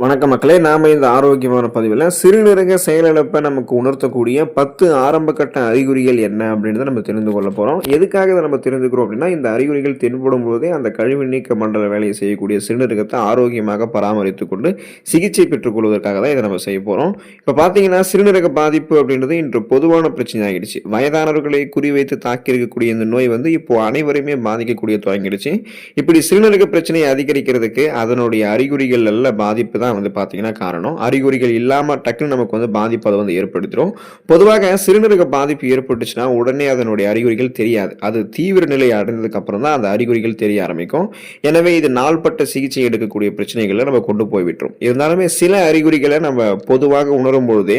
வணக்கம் மக்களே நாம இந்த ஆரோக்கியமான பதிவில் சிறுநீரக செயலிழப்பை நமக்கு உணர்த்தக்கூடிய பத்து ஆரம்ப கட்ட அறிகுறிகள் என்ன அப்படின்றத நம்ம தெரிந்து கொள்ள போகிறோம் எதுக்காக இதை நம்ம தெரிஞ்சுக்கிறோம் அப்படின்னா இந்த அறிகுறிகள் தென்படும் போதே அந்த கழிவு நீக்க மண்டல வேலையை செய்யக்கூடிய சிறுநீரகத்தை ஆரோக்கியமாக பராமரித்து கொண்டு சிகிச்சை பெற்றுக்கொள்வதற்காக தான் இதை நம்ம செய்ய போகிறோம் இப்போ பார்த்தீங்கன்னா சிறுநீரக பாதிப்பு அப்படின்றது இன்று பொதுவான பிரச்சனை ஆகிடுச்சு. வயதானவர்களை குறிவைத்து தாக்கியிருக்கக்கூடிய இந்த நோய் வந்து இப்போ அனைவரையுமே பாதிக்கக்கூடிய துவங்கிடுச்சு. இப்படி சிறுநீரக பிரச்சனையை அதிகரிக்கிறதுக்கு அதனுடைய அறிகுறிகள் எல்லாம் பாதிப்பு தான் வந்து பார்த்தீங்கன்னா காரணம். அறிகுறிகள் இல்லாமல் டக்குன்னு நமக்கு வந்து பாதிப்பு அதை வந்து ஏற்படுத்திடும் பொதுவாக சிறுநீரக பாதிப்பு ஏற்பட்டுச்சுன்னா உடனே அதனுடைய அறிகுறிகள் தெரியாது. அது தீவிர நிலை அடைந்ததுக்கு அப்புறம் தான் அந்த அறிகுறிகள் தெரிய ஆரம்பிக்கும். எனவே இது நாள்பட்ட சிகிச்சை எடுக்கக்கூடிய பிரச்சனைகளை நம்ம கொண்டு போய் விட்டுரும் இருந்தாலுமே சில அறிகுறிகளை நம்ம பொதுவாக உணரும் பொழுதே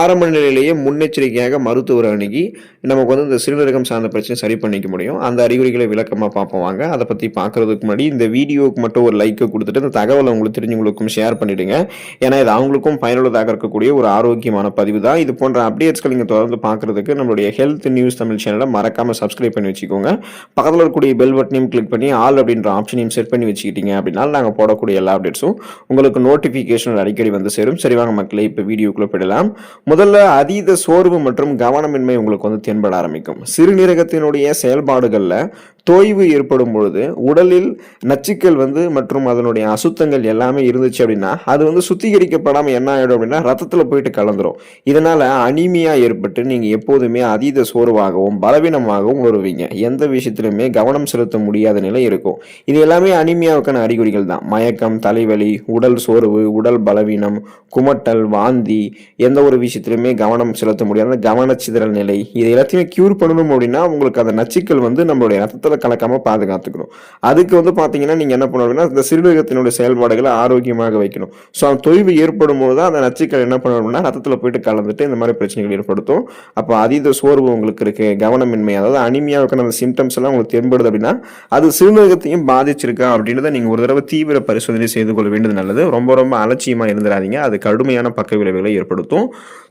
ஆரம்ப நிலையிலேயே முன்னெச்சரிக்கையாக மருத்துவர் அணுகி நமக்கு வந்து இந்த சிறுநீரகம் சார்ந்த பிரச்சனை சரி பண்ணிக்க முடியும். அந்த அறிகுறிகளை விளக்கமாக பார்ப்போம் வாங்க. அதை பற்றி பார்க்கறதுக்கு முன்னாடி இந்த வீடியோவுக்கு மட்டும் ஒரு லைக்கை கொடுத்துட்டு இந்த தகவலை உங்களுக்கு தெரிஞ்சவங்களுக்கும் ஷேர் பண்ணி பண்ணிடுங்க. ஏன்னா இது அவங்களுக்கும் பயனுள்ளதாக இருக்கக்கூடிய ஒரு ஆரோக்கியமான பதிவு தான். இது போன்ற அப்டேட்ஸ்கள் நீங்கள் தொடர்ந்து பார்க்கறதுக்கு நம்மளுடைய ஹெல்த் நியூஸ் தமிழ் சேனலை மறக்காமல் சப்ஸ்கிரைப் பண்ணி வச்சுக்கோங்க. பக்கத்தில் இருக்கக்கூடிய பெல் பட்டனையும் கிளிக் பண்ணி ஆல் அப்படின்ற ஆப்ஷனையும் செட் பண்ணி வச்சுக்கிட்டீங்க அப்படின்னா நாங்கள் போடக்கூடிய எல்லா அப்டேட்ஸும் உங்களுக்கு நோட்டிஃபிகேஷன் அடிக்கடி வந்து சேரும். சரிவாங்க மக்களை இப்போ வீடியோக்குள்ளே போயிடலாம். முதல்ல அதீத சோர்வு மற்றும் கவனமின்மை உங்களுக்கு வந்து தென்பட ஆரம்பிக்கும். சிறுநீரகத்தினுடைய செயல்பாடுகளில் தோய்வு ஏற்படும் பொழுது உடலில் நச்சுக்கள் வந்து மற்றும் அதனுடைய அசுத்தங்கள் எல்லாமே இருந்துச்சு அப்படின்னா அது வந்து சுத்திகரிக்கப்படாமல் என்ன ஆகிடும் அப்படின்னா ரத்தத்தில் போயிட்டு கலந்துரும். இதனால் அனிமியாக ஏற்பட்டு நீங்கள் எப்போதுமே அதீத சோர்வாகவும் பலவீனமாகவும் வருவீங்க எந்த விஷயத்திலுமே கவனம் செலுத்த முடியாத நிலை இருக்கும். இது எல்லாமே அனிமியாவுக்கான அறிகுறிகள் தான். மயக்கம் தலைவலி உடல் சோர்வு உடல் பலவீனம் குமட்டல் வாந்தி எந்த ஒரு விஷயத்திலுமே கவனம் செலுத்த முடியாத கவனச்சிதறல் நிலை. இது எல்லாத்தையுமே க்யூர் பண்ணணும் அப்படின்னா உங்களுக்கு அந்த நச்சுக்கள் வந்து நம்மளுடைய ரத்தத்தில் கலக்காம பாதுகாத்துக்கணும். அதுக்கு வந்து பார்த்தீங்கன்னா நீங்கள் என்ன பண்ணணும்னா இந்த சிறுநீரகத்தினுடைய செயல்பாடுகளை ஆரோக்கியமாக வைக்கணும். ஸோ அந்த தொய்வு ஏற்படும் போது தான் அந்த நச்சுக்கள் என்ன பண்ணணும்னா ரத்தத்தில் போயிட்டு கலந்துட்டு இந்த மாதிரி பிரச்சனைகள் ஏற்படுத்தும். அப்போ அதீத சோர்வு உங்களுக்கு இருக்குது கவனமின்மை அதாவது அனிமியாவுக்கான அந்த சிம்டம்ஸ் எல்லாம் உங்களுக்கு தென்படுது அப்படின்னா அது சிறுநீரகத்தையும் பாதிச்சிருக்கா அப்படின்றத நீங்கள் ஒரு தடவை தீவிர பரிசோதனை செய்து கொள்ள வேண்டியது நல்லது. ரொம்ப ரொம்ப அலட்சியமாக இருந்துடாதீங்க அது கடுமையான பக்க விளைவுகளை ஏற்படுத்தும்.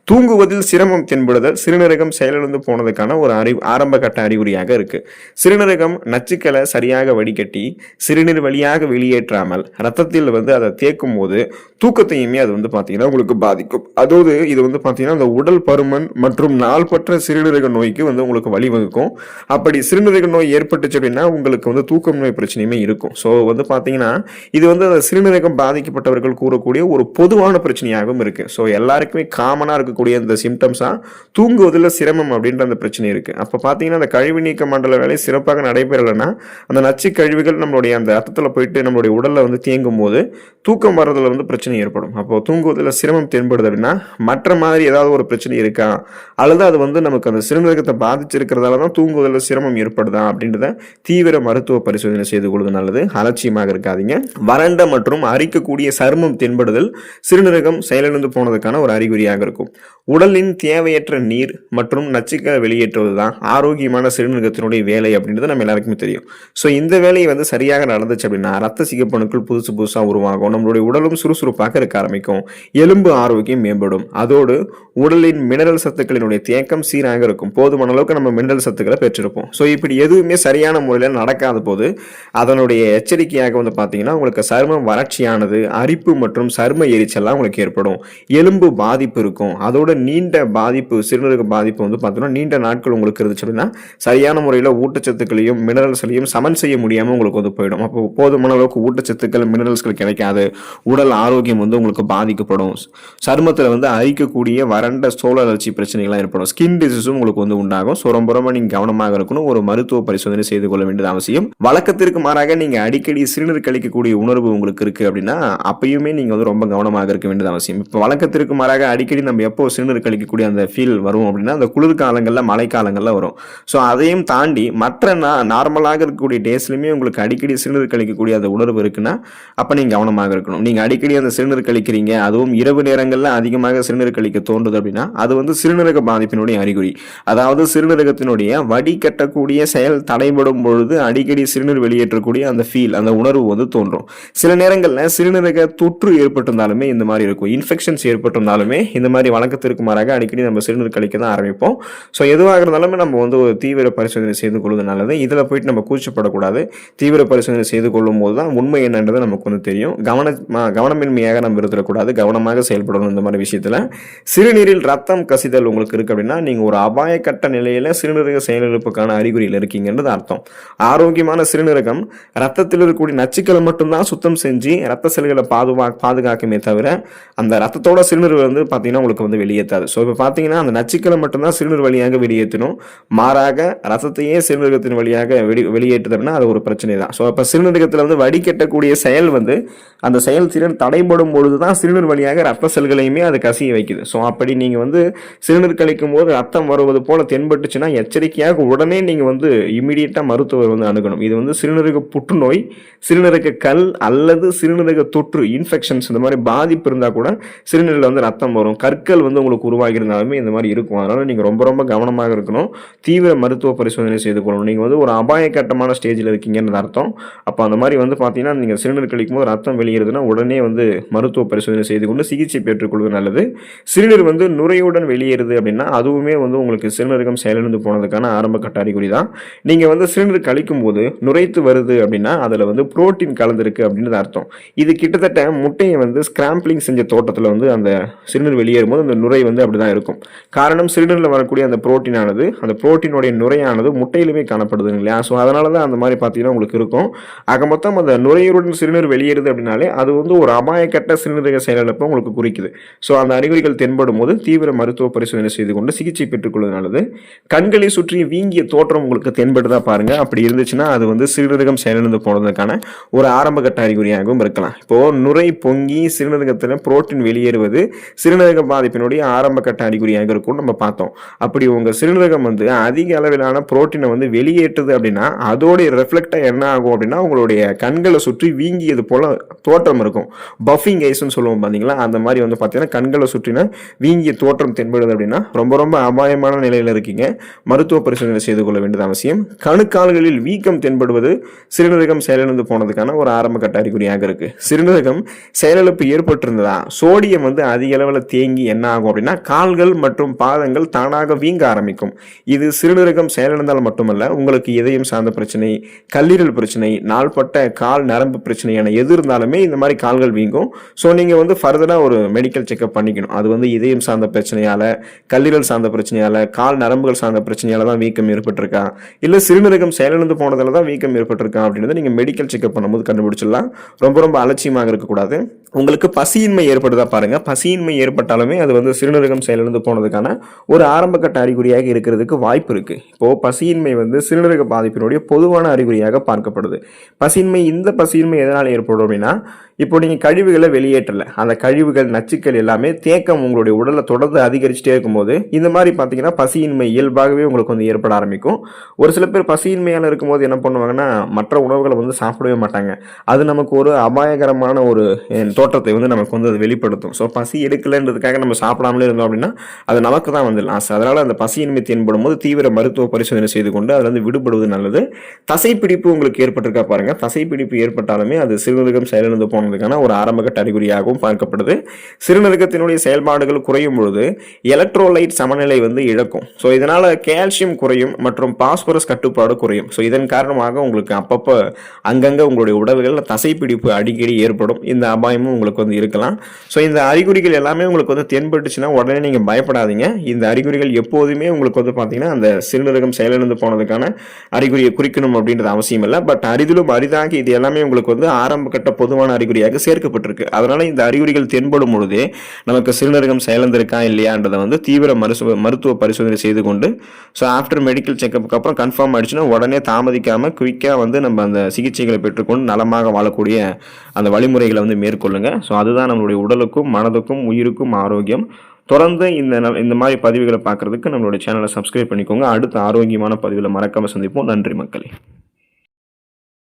தூங்குவதில் சிரமம் தென்படுதல் சிறுநீரகம் செயலிழந்து போனதுக்கான ஒரு அறி ஆரம்ப கட்ட அறிகுறியாக இருக்கு. சிறுநீரகம் நச்சுக்களை சரியாக வடிகட்டி சிறுநீர் வழியாக வெளியேற்றாமல் ரத்தத்தில் வந்து அதை தேக்கும் போது தூக்கத்தையுமே அது வந்து பார்த்தீங்கன்னா உங்களுக்கு பாதிக்கும். அதாவது இது வந்து பார்த்தீங்கன்னா அந்த உடல் பருமன் மற்றும் நாள்பற்ற சிறுநீரக நோய்க்கு வந்து உங்களுக்கு வழிவகுக்கும். அப்படி சிறுநீரக நோய் ஏற்பட்டுச்சு அப்படின்னா உங்களுக்கு வந்து தூக்கம் நோய் பிரச்சனையுமே இருக்கும். ஸோ வந்து பார்த்தீங்கன்னா இது வந்து அந்த சிறுநீரகம் பாதிக்கப்பட்டவர்கள் கூறக்கூடிய ஒரு பொதுவான பிரச்சனையாகவும் இருக்கு. ஸோ எல்லாருக்குமே காமனாக பார்க்கக்கூடிய இந்த சிம்டம்ஸாக தூங்குவதில் சிரமம் அப்படின்ற அந்த பிரச்சனை இருக்குது அப்போ பார்த்தீங்கன்னா அந்த கழிவு நீக்க மண்டல வேலை சிறப்பாக நடைபெறலைன்னா அந்த நச்சு கழிவுகள் நம்மளுடைய அந்த ரத்தத்தில் போயிட்டு நம்மளுடைய உடலில் வந்து தேங்கும் போது தூக்கம் வர்றதில் வந்து பிரச்சனை ஏற்படும். அப்போது தூங்குவதில் சிரமம் தென்படுது அப்படின்னா மற்ற மாதிரி ஏதாவது ஒரு பிரச்சனை இருக்கா? அல்லது அது வந்து நமக்கு அந்த சிறுநீரகத்தை பாதிச்சிருக்கிறதால தான் தூங்குவதில் சிரமம் ஏற்படுதா? அப்படின்றத தீவிர மருத்துவ பரிசோதனை செய்து கொள்வது நல்லது. அலட்சியமாக இருக்காதீங்க. வறண்ட மற்றும் அரிக்கக்கூடிய சருமம் தென்படுதல் சிறுநீரகம் செயலிழந்து போனதுக்கான ஒரு அறிகுறியாக இருக்கும். உடலின் தேவையற்ற நீர் மற்றும் நச்சுக்களை வெளியேற்றுவது தான் ஆரோக்கியமான சிறுநீரகத்தினுடைய வேலை அப்படின்றது நம்ம எல்லாருக்குமே தெரியும். ஸோ இந்த வேலையை வந்து சரியாக நடந்துச்சு அப்படின்னா ரத்த சிகப்பணுக்கள் புதுசு புதுசாக உருவாகும் நம்மளுடைய உடலும் சுறுசுறுப்பாக இருக்க ஆரம்பிக்கும் எலும்பு ஆரோக்கியம் மேம்படும் அதோடு உடலின் மினரல் சத்துக்களினுடைய தேக்கம் சீராக இருக்கும் போதுமான அளவுக்கு நம்ம மினரல் சத்துக்களை பெற்றிருப்போம். ஸோ இப்படி எதுவுமே சரியான முறையில் நடக்காத போது அதனுடைய எச்சரிக்கையாக வந்து பார்த்தீங்கன்னா உங்களுக்கு சருமம் வறட்சியானது அரிப்பு மற்றும் சரும எரிச்சல்லாம் உங்களுக்கு ஏற்படும் எலும்பு பாதிப்பு இருக்கும் அதோட நீண்ட பாதிப்பு சிறுநீரக பாதிப்பு வந்து பார்த்தோம்னா நீண்ட நாட்கள் உங்களுக்கு இருந்துச்சு அப்படின்னா சரியான முறையில் ஊட்டச்சத்துக்களையும் மினரல்ஸ்களையும் சமன் செய்ய முடியாமல் உங்களுக்கு வந்து போயிடும். அப்போ போதுமான அளவுக்கு ஊட்டச்சத்துக்கள் மினரல்ஸ்கள் கிடைக்காது. உடல் ஆரோக்கியம் வந்து உங்களுக்கு பாதிக்கப்படும். சருமத்தில் வந்து அரிக்கக்கூடிய வறண்ட சோழ அலர்ச்சி பிரச்சனைகள்லாம் ஏற்படும். ஸ்கின் டிசீஸும் உங்களுக்கு வந்து உண்டாகும். ஸோ ரொம்ப ரொம்ப நீங்கள் கவனமாக இருக்கணும். ஒரு மருத்துவ பரிசோதனை செய்து கொள்ள வேண்டியது அவசியம். வழக்கத்திற்கு மாறாக நீங்கள் அடிக்கடி சிறுநீர் கழிக்கக்கூடிய உணர்வு உங்களுக்கு இருக்குது அப்படின்னா அப்பயுமே நீங்கள் வந்து ரொம்ப கவனமாக இருக்க வேண்டியது அவசியம். இப்போ வழக்கத்திற்கு மாறாக அடிக்கடி நம்ம எப்போ சிறுநீர் கழிக்கக்கூடிய அந்த ஃபீல் வரும் அப்படின்னா அந்த குளிர்காலங்களில் மழைக்காலங்களில் வரும். ஸோ அதையும் தாண்டி மற்ற நா நார்மலாக இருக்கக்கூடிய டேஸ்லையுமே உங்களுக்கு அடிக்கடி சிறுநீர் கழிக்கக்கூடிய அந்த உணர்வு இருக்குன்னா அப்போ நீங்கள் கவனமாக இருக்கணும். நீங்கள் அடிக்கடி அந்த சிறுநீர் கழிக்கிறீங்க அதுவும் இரவு நேரங்களில் அதிகமாக சிறுநீர் கழிக்க தோன்றுது அப்படின்னா அது வந்து சிறுநீரக பாதிப்பினுடைய அறிகுறி. அதாவது சிறுநீரகத்தினுடைய வடிகட்டக்கூடிய செயல் தடைபடும் பொழுது அடிக்கடி சிறுநீர் வெளியேற்றக்கூடிய அந்த ஃபீல் அந்த உணர்வு வந்து தோன்றும். சில நேரங்களில் சிறுநீரக தொற்று ஏற்பட்டிருந்தாலுமே இந்த மாதிரி இருக்கும். இன்ஃபெக்ஷன்ஸ் ஏற்பட்டிருந்தாலுமே இந்த மாதிரி வழக்க வழக்கத்திற்கு மாறாக அடிக்கடி நம்ம சிறுநீர் கழிக்க தான் ஆரம்பிப்போம். ஸோ எதுவாக இருந்தாலுமே நம்ம வந்து ஒரு தீவிர பரிசோதனை செய்து கொள்வது நல்லது. இதில் போயிட்டு நம்ம கூச்சப்படக்கூடாது. தீவிர பரிசோதனை செய்து கொள்ளும் போது தான் உண்மை என்னன்றது நமக்கு வந்து தெரியும். கவன கவனமின்மையாக நம்ம இருந்துடக்கூடாது. கவனமாக செயல்படணும் இந்த மாதிரி விஷயத்தில். சிறுநீரில் ரத்தம் கசிதல் உங்களுக்கு இருக்கு அப்படின்னா நீங்கள் ஒரு அபாயக்கட்ட நிலையில் சிறுநீரக செயலிழப்புக்கான அறிகுறியில் இருக்கீங்கன்றது அர்த்தம். ஆரோக்கியமான சிறுநீரகம் ரத்தத்தில் இருக்கக்கூடிய நச்சுக்களை மட்டும்தான் சுத்தம் செஞ்சு ரத்த செல்களை பாதுகா பாதுகாக்குமே தவிர அந்த ரத்தத்தோட சிறுநீர் வந்து பார்த்தீங்கன்னா உங்களுக்கு வந்து வெளியேற்றாது. ஸோ இப்போ பார்த்தீங்கன்னா அந்த நச்சுக்களை மட்டும்தான் சிறுநீர் வழியாக வெளியேற்றணும் மாறாக ரசத்தையே சிறுநீரகத்தின் வழியாக வெளி வெளியேற்றுது அப்படின்னா அது ஒரு பிரச்சனை தான் ஸோ அப்போ சிறுநீரகத்தில் வந்து வடிகட்டக்கூடிய செயல் வந்து அந்த செயல் திறன் தடைபடும் பொழுது தான் சிறுநீர் வழியாக ரத்த செல்களையுமே அது கசிய வைக்குது. ஸோ அப்படி நீங்கள் வந்து சிறுநீர் கழிக்கும் போது ரத்தம் வருவது போல தென்பட்டுச்சுன்னா எச்சரிக்கையாக உடனே நீங்கள் வந்து இமீடியட்டாக மருத்துவர் வந்து அணுகணும். இது வந்து சிறுநீரக புற்றுநோய் சிறுநீரக கல் அல்லது சிறுநீரக தொற்று இன்ஃபெக்ஷன்ஸ் இந்த மாதிரி பாதிப்பு இருந்தால் கூட சிறுநீரில் வந்து ரத்தம் வரும். கற்கள் வந்து உங்களுக்கு உருவாகி இருந்தாலுமே இந்த மாதிரி இருக்கும். அதனால் நீங்கள் ரொம்ப ரொம்ப கவனமாக இருக்கணும். தீவிர மருத்துவ பரிசோதனை செய்து கொள்ளணும். நீங்கள் வந்து ஒரு அபாயகட்டமான ஸ்டேஜில் இருக்கீங்கன்னு அர்த்தம். அப்போ அந்த மாதிரி வந்து பார்த்தீங்கன்னா நீங்கள் சிறுநீர் கழிக்கும் போது ரத்தம் வெளியேறுதுன்னா உடனே வந்து மருத்துவ பரிசோதனை செய்து கொண்டு சிகிச்சை பெற்றுக்கொள்வது நல்லது. சிறுநீர் வந்து நுரையுடன் வெளியேறுது அப்படின்னா அதுவுமே வந்து உங்களுக்கு சிறுநீரகம் செயலிழந்து போனதுக்கான ஆரம்ப கட்ட அறிகுறி தான். நீங்கள் வந்து சிலிண்டர் கழிக்கும் போது நுரைத்து வருது அப்படின்னா அதில் வந்து புரோட்டீன் கலந்துருக்கு அப்படின்றது அர்த்தம். இது கிட்டத்தட்ட முட்டையை வந்து ஸ்கிராம்பிளிங் செஞ்ச தோட்டத்தில் வந்து அந்த சிறுநீர் வெளியேறும் போது அந்த நுரை வந்து அப்படி தான் இருக்கும். காரணம் சிறுநீரில் வரக்கூடிய அந்த புரோட்டீனானது அந்த புரோட்டீனுடைய நுரையானது முட்டையிலுமே காணப்படுது இல்லையா? ஸோ அதனால தான் அந்த மாதிரி பார்த்தீங்கன்னா உங்களுக்கு இருக்கும். ஆக மொத்தம் அந்த நுரையீரலுடன் சிறுநீர் வெளியேறுது அப்படின்னாலே அது வந்து ஒரு அபாயக்கட்ட சிறுநீரக செயலிழப்பை உங்களுக்கு குறிக்குது. ஸோ அந்த அறிகுறிகள் தென்படும் போது தீவிர மருத்துவ பரிசோதனை செய்து கொண்டு சிகிச்சை பெற்றுக்கொள்வது நல்லது கண்களை சுற்றி வீங்கிய தோற்றம் உங்களுக்கு தென்படுதா பாருங்க. அப்படி இருந்துச்சுன்னா அது வந்து சிறுநீரகம் செயலிழந்து போனதுக்கான ஒரு ஆரம்ப கட்ட அறிகுறியாகவும் இருக்கலாம். இப்போ நுரை பொங்கி சிறுநீரகத்தில் புரோட்டீன் வெளியேறுவது சிறுநீரக பாதிப்பினுடைய ஆரம்ப கட்ட அறிகுறியாக இருக்கும் நம்ம பார்த்தோம். அப்படி உங்க சிறுநீரகம் வந்து அதிக அளவிலான புரோட்டீனை வந்து வெளியேற்றுது அப்படின்னா அதோடைய ரெஃப்ளெக்டாக என்ன ஆகும் அப்படின்னா உங்களுடைய கண்களை சுற்றி வீங்கியது போல தோற்றம் இருக்கும். பஃபிங் ஐஸ்னு சொல்லுவோம் பார்த்தீங்களா? அந்த மாதிரி வந்து பார்த்தீங்கன்னா கண்களை சுற்றின வீங்கிய தோற்றம் தென்படுது அப்படின்னா ரொம்ப ரொம்ப அபாயமான நிலையில் இருக்கீங்க. மருத்துவ பரிசோதனை செய்து கொள்ள வேண்டியது அவசியம். கணுக்கால்களில் வீக்கம் தென்படுவது சிறுநீரகம் செயலிழந்து போனதுக்கான ஒரு ஆரம்ப கட்ட அறிகுறியாக இருக்கு. சிறுநீரகம் செயலிழப்பு ஏற்பட்டிருந்ததா? சோடியம் வந்து அதிக அளவில் தேங்கி என்ன ஆகும் அப்படின்னா கால்கள் மற்றும் பாதங்கள் தானாக வீங்க ஆரம்பிக்கும். இது சிறுநீரகம் செயலிழந்தால் மட்டுமல்ல உங்களுக்கு இதயம் சார்ந்த பிரச்சனை கல்லீரல் பிரச்சனை நாள்பட்ட கால் நரம்பு பிரச்சனை என எது இருந்தாலுமே இந்த மாதிரி கால்கள் வீங்கும். ஸோ நீங்கள் வந்து ஃபர்தராக ஒரு மெடிக்கல் செக்அப் பண்ணிக்கணும். அது வந்து இதயம் சார்ந்த பிரச்சனையால் கல்லீரல் சார்ந்த பிரச்சனையால் கால் நரம்புகள் சார்ந்த பிரச்சனையால் தான் வீக்கம் ஏற்பட்டிருக்கா? இல்லை சிறுநீரகம் செயலிழந்து போனதால் தான் வீக்கம் ஏற்பட்டிருக்கா அப்படின்றத நீங்கள் மெடிக்கல் செக்அப் பண்ணும்போது கண்டுபிடிச்சிடலாம். ரொம்ப ரொம்ப அலட்சியமாக இருக்கக்கூடாது. உங்களுக்கு பசியின்மை ஏற்படுதா பாருங்கள் பசியின்மை ஏற்பட்டாலுமே அது வந்து சிறுநீரகம் செயலிழந்து போனதுக்கான ஒரு ஆரம்பகட்ட அறிகுறியாக இருக்கிறதுக்கு வாய்ப்பு இருக்கு. இப்போ பசியின்மை வந்து சிறுநீரக பாதிப்பினுடைய பொதுவான அறிகுறியாக பார்க்கப்படுது. பசியின்மை இந்த பசியின்மை எதனால் ஏற்படும் அப்படின்னா இப்போ நீங்கள் கழிவுகளை வெளியேற்றலை அந்த கழிவுகள் நச்சுக்கள் எல்லாமே தேக்கம் உங்களுடைய உடலை தொடர்ந்து அதிகரிச்சுட்டே இருக்கும்போது இந்த மாதிரி பார்த்தீங்கன்னா பசியின்மை இயல்பாகவே உங்களுக்கு வந்து ஏற்பட ஆரம்பிக்கும். ஒரு சில பேர் பசியின்மையால் இருக்கும்போது என்ன பண்ணுவாங்கன்னா மற்ற உணவுகளை வந்து சாப்பிடவே மாட்டாங்க. அது நமக்கு ஒரு அபாயகரமான ஒரு தோற்றத்தை வந்து நமக்கு வந்து அது வெளிப்படுத்தும். ஸோ பசி எடுக்கலைன்றதுக்காக நம்ம சாப்பிடாமலே இருந்தோம் அப்படின்னா அது நமக்கு தான் வந்து லாஸ் அதனால் அந்த பசியின்மை தென்படும் போது தீவிர மருத்துவ பரிசோதனை செய்து கொண்டு அதுலேருந்து விடுபடுவது நல்லது. தசைப்பிடிப்பு உங்களுக்கு ஏற்பட்டிருக்கா பாருங்கள் தசைப்பிடிப்பு ஏற்பட்டாலுமே அது சிறுநீரகம் செயலிழந்து போனதுக்கான ஒரு ஆரம்பகட்ட அறிகுறியாகவும் பார்க்கப்படுது. சிறுநீரகத்தினுடைய செயல்பாடுகள் குறையும் பொழுது எலக்ட்ரோலைட் சமநிலை வந்து இழக்கும். ஸோ இதனால் கால்சியம் குறையும் மற்றும் பாஸ்பரஸ் கட்டுப்பாடு குறையும். ஸோ இதன் காரணமாக உங்களுக்கு அப்பப்போ அங்கங்கே உங்களுடைய உடல்களில் தசைப்பிடிப்பு அடிக்கடி ஏற்படும். இந்த அபாயமும் உங்களுக்கு வந்து இருக்கலாம். ஸோ இந்த அறிகுறிகள் எல்லாமே உங்களுக்கு வந்து ஏற்பட்டுச்சுன்னா உடனே நீங்கள் பயப்படாதீங்க. இந்த அறிகுறிகள் எப்போதுமே உங்களுக்கு வந்து பார்த்தீங்கன்னா அந்த சிறுநீரகம் செயலிழந்து போனதுக்கான அறிகுறியை குறிக்கணும் அப்படின்றது அவசியம் இல்லை. பட் அரிதிலும் அரிதாக இது எல்லாமே உங்களுக்கு வந்து ஆரம்ப கட்ட பொதுவான அறிகுறியாக சேர்க்கப்பட்டிருக்கு. அதனால் இந்த அறிகுறிகள் தென்படும் பொழுதே நமக்கு சிறுநீரகம் செயலிழந்திருக்கா இல்லையான்றதை வந்து தீவிர மருத்துவ மருத்துவ பரிசோதனை செய்து கொண்டு ஸோ ஆஃப்டர் மெடிக்கல் செக்கப்புக்கு அப்புறம் கன்ஃபார்ம் ஆயிடுச்சுன்னா உடனே தாமதிக்காமல் குயிக்காக வந்து நம்ம அந்த சிகிச்சைகளை பெற்றுக்கொண்டு நலமாக வாழக்கூடிய அந்த வழிமுறைகளை வந்து மேற்கொள்ளுங்க. ஸோ அதுதான் நம்மளுடைய உடலுக்கும் மனதுக்கும் உயிருக்கும் ஆரோக்கியம். தொடர்ந்து இந்த ந- இந்த மாதிரி பதிவுகளை பார்க்கறதுக்கு நம்மளோட சேனலை சப்ஸ்கிரைப் பண்ணிக்கோங்க. அடுத்த ஆரோக்கியமான பதிவில் மறக்காமல் சந்திப்போம். நன்றி மக்களே.